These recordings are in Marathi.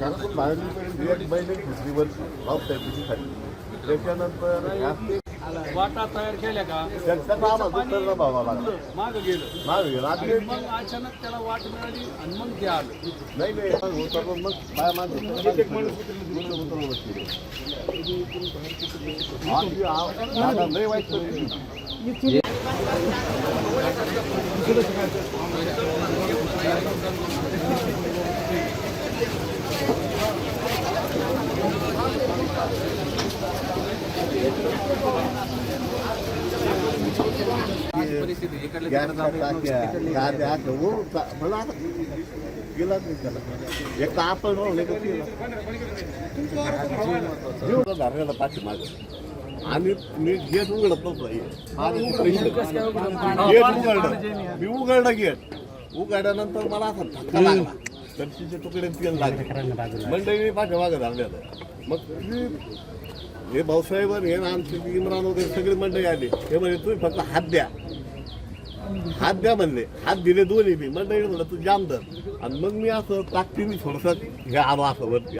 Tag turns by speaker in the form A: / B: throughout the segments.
A: घरातून बाहेर बैल दुसरीवर आहे खाली त्याच्यानंतर
B: वाटा तयार केल्या का?
A: त्यांचा काम दुसऱ्याला भावा लागला.
B: माग गेलं.
A: मागे गेला. आणि
B: मग अचानक त्याला वाट मिळाली आणि मग ते आलं.
A: नाही नाही. मग होतं पण मग बाया माणसं एक एक माणूस गाद्या, गहू, मला आता गेलाच नाही त्याला. एक तर आपण म्हणून एक केलं. जीव तर धरलेला पाठीमागं. आणि मी गेट उघडत नव्हतं हे. माझं ते पैसे. गेट उघडलं मी उघडलं गेट उघडल्यानंतर मला असा धक्का लागला. तर तिचे तुकडे तेल लागले. मंडळी पाठीमागं धरलेलं. मग ती हे भाऊसाहेब आणि हे ना आमचे इम्रान वगैरे सगळे मंडळी आले. हे म्हणजे तुम्ही फक्त हात द्या. हात द्या म्हणले. हात दिले दोन्ही मी मग नाही म्हणलं तू जाम धर. आणि मग मी असं ताकतीने थोडस. हे आलो असं वरती.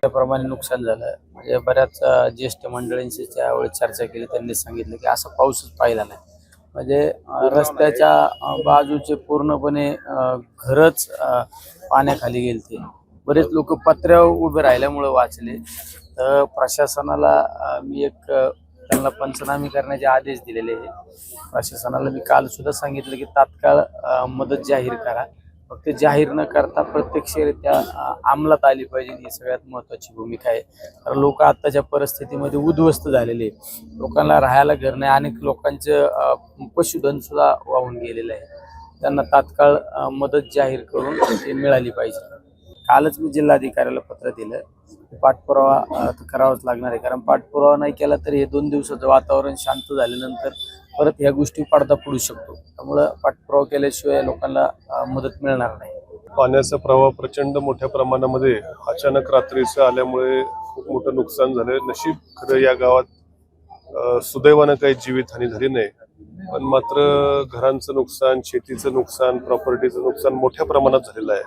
C: त्याप्रमाणे नुकसान झालं. म्हणजे बऱ्याच ज्येष्ठ मंडळींशी त्यावेळी चर्चा केली. त्यांनी सांगितलं की असं पाऊसच पाहिला नाही. म्हणजे रस्त्याच्या बाजूचे पूर्णपणे घरच पाण्याखाली गेलते. बरेच लोक पत्र्यावर उभे राहिल्यामुळे वाचले. तर प्रशासनाला मी एक त्यांना पंचनामे करण्याचे आदेश दिलेले आहे प्रशासनाला मी काल सुद्धा सांगितलं की तात्काळ मदत जाहीर करा. फक्त जाहीर न करता प्रत्यक्षरित्या अंमलात आली पाहिजे ही सगळ्यात महत्वाची भूमिका आहे. कारण लोक आत्ताच्या परिस्थितीमध्ये उद्ध्वस्त झालेले आहेत. लोकांना राहायला घर नाही. अनेक लोकांचं पशुधन सुद्धा वाहून गेलेलं आहे. त्यांना तात्काळ मदत जाहीर करून ते मिळाली पाहिजे. कालच मी जिल्हाधिकाऱ्याला पत्र दिलं. पाठपुरावा करावाच लागणार आहे. कारण पाठपुरावा नाही केला तरी हे दोन दिवसाचं वातावरण शांत झाल्यानंतर परत ह्या गोष्टी पडदा पडू शकतो. त्यामुळं पाठपुरावा केल्याशिवाय लोकांना मदत मिळणार नाही.
D: पाण्याचा प्रवाह प्रचंड मोठ्या प्रमाणामध्ये अचानक रात्रीचं आल्यामुळे खूप मोठं नुकसान झालं नशीब खरं या गावात सुदैवानं काही जीवितहानी झाली नाही. पण मात्र घरांचं नुकसान शेतीचं नुकसान प्रॉपर्टीचं नुकसान मोठ्या प्रमाणात झालेलं आहे.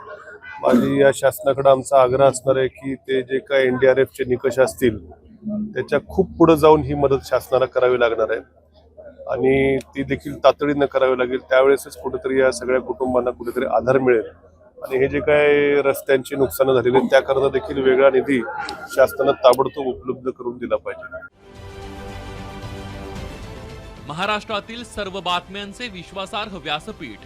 D: माझी या शासनाकडे आमचा आग्रह असणार आहे की ते जे काय एनडीआरएफचे निकष असतील त्याच्या खूप पुढे जाऊन ही मदत शासनाला करावी लागणार आहे. आणि ती देखील तातडीनं करावी लागेल. त्यावेळेसच कुठेतरी या सगळ्या कुटुंबांना कुठेतरी आधार मिळेल. आणि हे जे काय रस्त्यांची नुकसान झालेली त्याकरता देखील वेगळा निधी शासनानं ताबडतोब उपलब्ध करून दिला पाहिजे.
E: महाराष्ट्रातील सर्व बातम्यांचे विश्वासार्ह व्यासपीठ